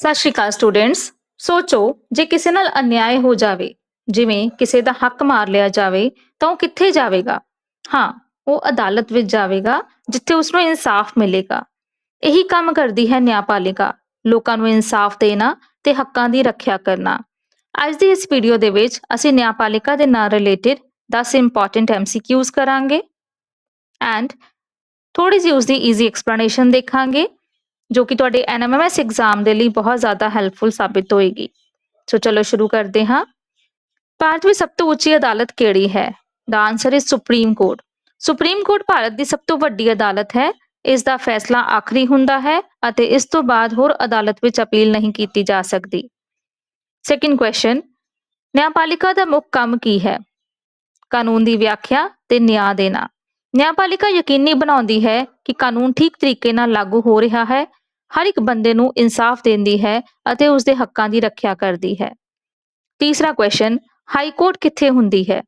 ਸਤਿ ਸ਼੍ਰੀ ਅਕਾਲ ਸਟੂਡੈਂਟਸ ਸੋਚੋ, ਜੇ ਕਿਸੇ ਨਾਲ ਅਨਿਆਏ ਹੋ ਜਾਵੇ, ਜਿਵੇਂ ਕਿਸੇ ਦਾ ਹੱਕ ਮਾਰ ਲਿਆ ਜਾਵੇ, ਤਾਂ ਉਹ ਕਿੱਥੇ ਜਾਵੇਗਾ? ਹਾਂ, ਉਹ ਅਦਾਲਤ ਵਿੱਚ ਜਾਵੇਗਾ, ਜਿੱਥੇ ਉਸ ਨੂੰ ਇਨਸਾਫ ਮਿਲੇਗਾ। ਇਹੀ ਕੰਮ ਕਰਦੀ ਹੈ ਨਿਆਂਪਾਲਿਕਾ। ਲੋਕਾਂ ਨੂੰ ਇਨਸਾਫ ਦੇਣਾ ਤੇ ਹੱਕਾਂ ਦੀ ਰੱਖਿਆ ਕਰਨਾ। ਅੱਜ ਦੀ ਇਸ ਵੀਡੀਓ ਦੇ ਵਿੱਚ ਅਸੀਂ ਨਿਆਂਪਾਲਿਕਾ ਦੇ ਨਾਲ ਰਿਲੇਟਡ 10 ਇੰਪੋਰਟੈਂਟ ਐਮਸੀਕਿਊਜ਼ ਕਰਾਂਗੇ। ਐਂਡ ਥੋੜੀ ਜਿਹੀ ਉਸ ਦੀ ਈਜ਼ੀ ਐਕਸਪਲੇਨੇਸ਼ਨ ਦੇਖਾਂਗੇ। ਜੋ ਕਿ ਤੁਹਾਡੇ ਐਨਐਮਐਮਐਸ ਐਗਜ਼ਾਮ ਦੇ ਲਈ ਬਹੁਤ ਜ਼ਿਆਦਾ ਹੈਲਪਫੁਲ ਸਾਬਿਤ ਹੋਏਗੀ। ਸੋ ਚਲੋ ਸ਼ੁਰੂ ਕਰਦੇ ਹਾਂ। ਭਾਰਤ ਵਿੱਚ ਸਭ ਤੋਂ ਉੱਚੀ ਅਦਾਲਤ ਕਿਹੜੀ ਹੈ? The answer is supreme court supreme court Bharat ਦੀ ਸਭ ਤੋਂ ਵੱਡੀ ਅਦਾਲਤ ਹੈ। ਇਸ ਦਾ ਫੈਸਲਾ ਆਖਰੀ ਹੁੰਦਾ ਹੈ ਅਤੇ ਇਸ ਤੋਂ ਬਾਅਦ ਹੋਰ ਅਦਾਲਤ ਵਿੱਚ ਅਪੀਲ ਨਹੀਂ ਕੀਤੀ ਜਾ ਸਕਦੀ। ਸੈਕਿੰਡ ਕੁਐਸਚਨ ਨਿਆਂਪਾਲਿਕਾ ਦਾ ਮੁੱਖ ਕੰਮ ਕੀ ਹੈ? ਕਾਨੂੰਨ ਦੀ ਵਿਆਖਿਆ ਤੇ ਨਿਆਂ ਦੇਣਾ। ਨਿਆਂਪਾਲਿਕਾ ਯਕੀਨੀ ਬਣਾਉਂਦੀ ਹੈ ਕਿ ਕਾਨੂੰਨ ਠੀਕ ਤਰੀਕੇ ਨਾਲ ਲਾਗੂ ਹੋ ਰਿਹਾ ਹੈ ਹਰ ਇੱਕ ਬੰਦੇ ਨੂੰ ਇਨਸਾਫ ਦਿੰਦੀ ਹੈ ਅਤੇ ਉਸ ਦੇ ਹੱਕਾਂ ਦੀ ਰੱਖਿਆ ਕਰਦੀ ਹੈ। ਤੀਸਰਾ ਕੁਐਸਚਨ ਹਾਈ ਕੋਰਟ ਕਿੱਥੇ ਹੁੰਦੀ ਹੈ?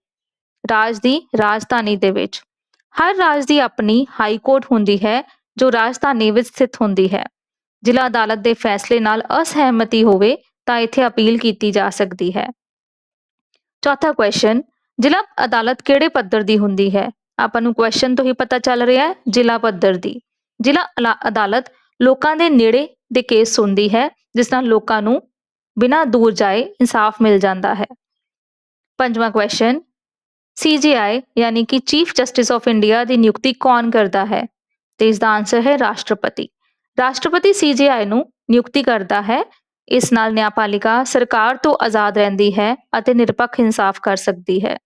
ਰਾਜ ਦੀ ਰਾਜਧਾਨੀ ਦੇ ਵਿੱਚ। ਹਰ ਰਾਜ ਦੀ ਆਪਣੀ ਹਾਈ ਕੋਰਟ ਹੁੰਦੀ ਹੈ, ਜੋ ਰਾਜਧਾਨੀ ਵਿੱਚ ਸਥਿਤ ਹੁੰਦੀ ਹੈ। ਜ਼ਿਲ੍ਹਾ ਅਦਾਲਤ ਦੇ ਫੈਸਲੇ ਨਾਲ ਅਸਹਿਮਤੀ ਹੋਵੇ ਤਾਂ ਇੱਥੇ ਅਪੀਲ ਕੀਤੀ ਜਾ ਸਕਦੀ ਹੈ। ਚੌਥਾ ਕੁਐਸਚਨ ਜ਼ਿਲ੍ਹਾ ਅਦਾਲਤ ਕਿਹੜੇ ਪੱਧਰ ਦੀ ਹੁੰਦੀ ਹੈ? ਆਪਾਂ ਨੂੰ ਕੁਐਸਚਨ ਤੋਂ ਹੀ ਪਤਾ ਚੱਲ ਰਿਹਾ ਹੈ, ਜ਼ਿਲ੍ਹਾ ਪੱਧਰ ਦੀ। ਜ਼ਿਲ੍ਹਾ ਅਲਾ- ਅਦਾਲਤ ਲੋਕਾਂ ਦੇ ਨੇੜੇ ਦੇ ਕੇਸ ਸੁਣਦੀ ਹੈ, ਜਿਸ ਨਾਲ ਲੋਕਾਂ ਨੂੰ ਬਿਨਾਂ ਦੂਰ ਜਾਏ ਇਨਸਾਫ ਮਿਲ ਜਾਂਦਾ ਹੈ। ਪੰਜਵਾਂ ਕੁਐਸਚਨ ਸੀਜੀਆਈ ਯਾਨੀ ਕਿ ਚੀਫ ਜਸਟਿਸ ਆਫ ਇੰਡੀਆ ਦੀ ਨਿਯੁਕਤੀ ਕੌਣ ਕਰਦਾ ਹੈ? ਤੇ ਇਸ ਦਾ ਆਨਸਰ ਹੈ ਰਾਸ਼ਟਰਪਤੀ। ਰਾਸ਼ਟਰਪਤੀ ਸੀਜੀਆਈ ਨੂੰ ਨਿਯੁਕਤੀ ਕਰਦਾ ਹੈ। ਇਸ ਨਾਲ ਨਿਆਂਪਾਲਿਕਾ ਸਰਕਾਰ ਤੋਂ ਆਜ਼ਾਦ ਰਹਿੰਦੀ ਹੈ ਅਤੇ ਨਿਰਪੱਖ ਇਨਸਾਫ ਕਰ ਸਕਦੀ ਹੈ।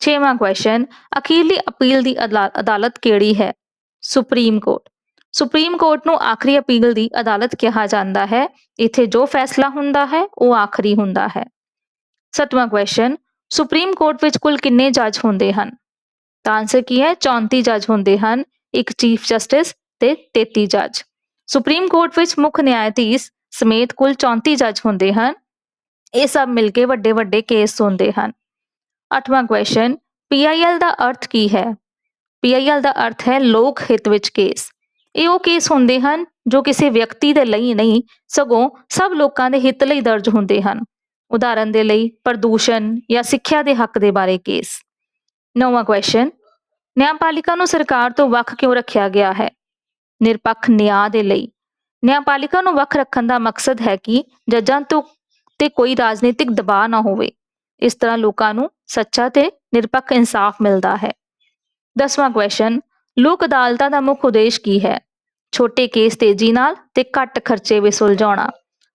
ਛੇਵਾਂ ਕੁਐਸਚਨ ਅਖੀਰਲੀ ਅਪੀਲ ਦੀ ਅਦਲਾ- ਅਦਾਲਤ ਕਿਹੜੀ ਹੈ? ਸੁਪਰੀਮ ਕੋਰਟ ਸੁਪਰੀਮ ਕੋਰਟ ਨੂੰ ਆਖਰੀ ਅਪੀਲ ਦੀ ਅਦਾਲਤ ਕਿਹਾ ਜਾਂਦਾ ਹੈ, ਇੱਥੇ ਜੋ ਫੈਸਲਾ ਹੁੰਦਾ ਹੈ, ਉਹ ਆਖਰੀ ਹੁੰਦਾ ਹੈ। ਸੱਤਵਾਂ ਕੁਐਸਚਨ ਸੁਪਰੀਮ ਕੋਰਟ ਵਿੱਚ ਕੁੱਲ ਕਿੰਨੇ ਜੱਜ ਹੁੰਦੇ ਹਨ? ਤਾਂ ਆਨਸਰ ਕੀ ਹੈ? 34 ਜੱਜ ਹੁੰਦੇ ਹਨ, ਇੱਕ ਚੀਫ ਜਸਟਿਸ ਤੇ 33 ਜੱਜ। ਸੁਪਰੀਮ ਕੋਰਟ ਵਿੱਚ ਮੁੱਖ ਨਿਆਇਧੀਸ਼ ਸਮੇਤ ਕੁੱਲ 34 ਜੱਜ ਹੁੰਦੇ ਹਨ। ਇਹ ਸਭ ਮਿਲ ਕੇ ਵੱਡੇ ਵੱਡੇ ਕੇਸ ਹੁੰਦੇ ਹਨ। ਅੱਠਵਾਂ ਕੁਐਸਚਨ PIL ਦਾ ਅਰਥ ਕੀ ਹੈ? PIL ਦਾ ਅਰਥ ਹੈ ਲੋਕ ਹਿੱਤ ਵਿੱਚ ਕੇਸ। ਇਹ ਉਹ ਕੇਸ ਹੁੰਦੇ ਹਨ ਜੋ ਕਿਸੇ ਵਿਅਕਤੀ ਦੇ ਲਈ ਨਹੀਂ, ਸਗੋਂ ਸਭ ਲੋਕਾਂ ਦੇ ਹਿੱਤ ਲਈ ਦਰਜ ਹੁੰਦੇ ਹਨ। ਉਦਾਹਰਨ ਦੇ ਲਈ ਪ੍ਰਦੂਸ਼ਣ ਜਾਂ ਸਿੱਖਿਆ ਦੇ ਹੱਕ ਦੇ ਬਾਰੇ ਕੇਸ ਨੌਵਾਂ ਕੁਐਸਚਨ ਨਿਆਂਪਾਲਿਕਾ ਨੂੰ ਸਰਕਾਰ ਤੋਂ ਵੱਖ ਕਿਉਂ ਰੱਖਿਆ ਗਿਆ ਹੈ? ਨਿਰਪੱਖ ਨਿਆਂ ਦੇ ਲਈ। ਨਿਆਂਪਾਲਿਕਾ ਨੂੰ ਵੱਖ ਰੱਖਣ ਦਾ ਮਕਸਦ ਹੈ ਕਿ ਜੱਜਾਂ ਤੋਂ ਤੇ ਕੋਈ ਰਾਜਨੀਤਿਕ ਦਬਾਅ ਨਾ ਹੋਵੇ। ਇਸ ਤਰ੍ਹਾਂ ਲੋਕਾਂ ਨੂੰ ਸੱਚਾ ਤੇ ਨਿਰਪੱਖ ਇਨਸਾਫ ਮਿਲਦਾ ਹੈ। ਦਸਵਾਂ ਕੁਐਸਚਨ ਲੋਕ ਅਦਾਲਤਾਂ ਦਾ ਮੁੱਖ ਉਦੇਸ਼ ਕੀ ਹੈ? ਛੋਟੇ ਕੇਸ ਤੇਜ਼ੀ ਨਾਲ ਤੇ ਘੱਟ ਖਰਚੇ ਵਿੱਚ ਸੁਲਝਾਉਣਾ।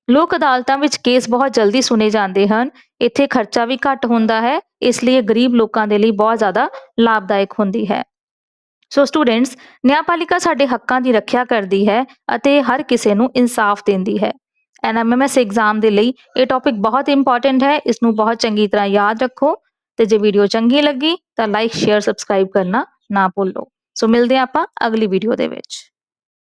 ਲੋਕ ਅਦਾਲਤਾਂ ਵਿੱਚ ਕੇਸ ਬਹੁਤ ਜਲਦੀ ਸੁਣੇ ਜਾਂਦੇ ਹਨ। ਇੱਥੇ ਖਰਚਾ ਵੀ ਘੱਟ ਹੁੰਦਾ ਹੈ, ਇਸ ਲਈ ਗਰੀਬ ਲੋਕਾਂ ਦੇ ਲਈ ਬਹੁਤ ਜ਼ਿਆਦਾ ਲਾਭਦਾਇਕ ਹੁੰਦੀ ਹੈ। ਸੋ ਸਟੂਡੈਂਟਸ, ਨਿਆਂਪਾਲਿਕਾ ਸਾਡੇ ਹੱਕਾਂ ਦੀ ਰੱਖਿਆ ਕਰਦੀ ਹੈ ਅਤੇ ਹਰ ਕਿਸੇ ਨੂੰ ਇਨਸਾਫ ਦਿੰਦੀ ਹੈ। ਐਨਐਮਐਮਐਸ ਐਗਜ਼ਾਮ ਦੇ ਲਈ ਇਹ ਟੌਪਿਕ ਬਹੁਤ ਇੰਪੋਰਟੈਂਟ ਹੈ ਇਸ ਨੂੰ ਬਹੁਤ ਚੰਗੀ ਤਰ੍ਹਾਂ ਯਾਦ ਰੱਖੋ ਤੇ ਜੇ ਵੀਡੀਓ ਚੰਗੀ ਲੱਗੀ ਤਾਂ ਲਾਈਕ ਸ਼ੇਅਰ ਸਬਸਕ੍ਰਾਈਬ ਕਰਨਾ ਨਾ ਭੁੱਲੋ। ਸੋ ਮਿਲਦੇ ਹਾਂ ਆਪਾਂ ਅਗਲੀ ਵੀਡੀਓ ਦੇ ਵਿੱਚ।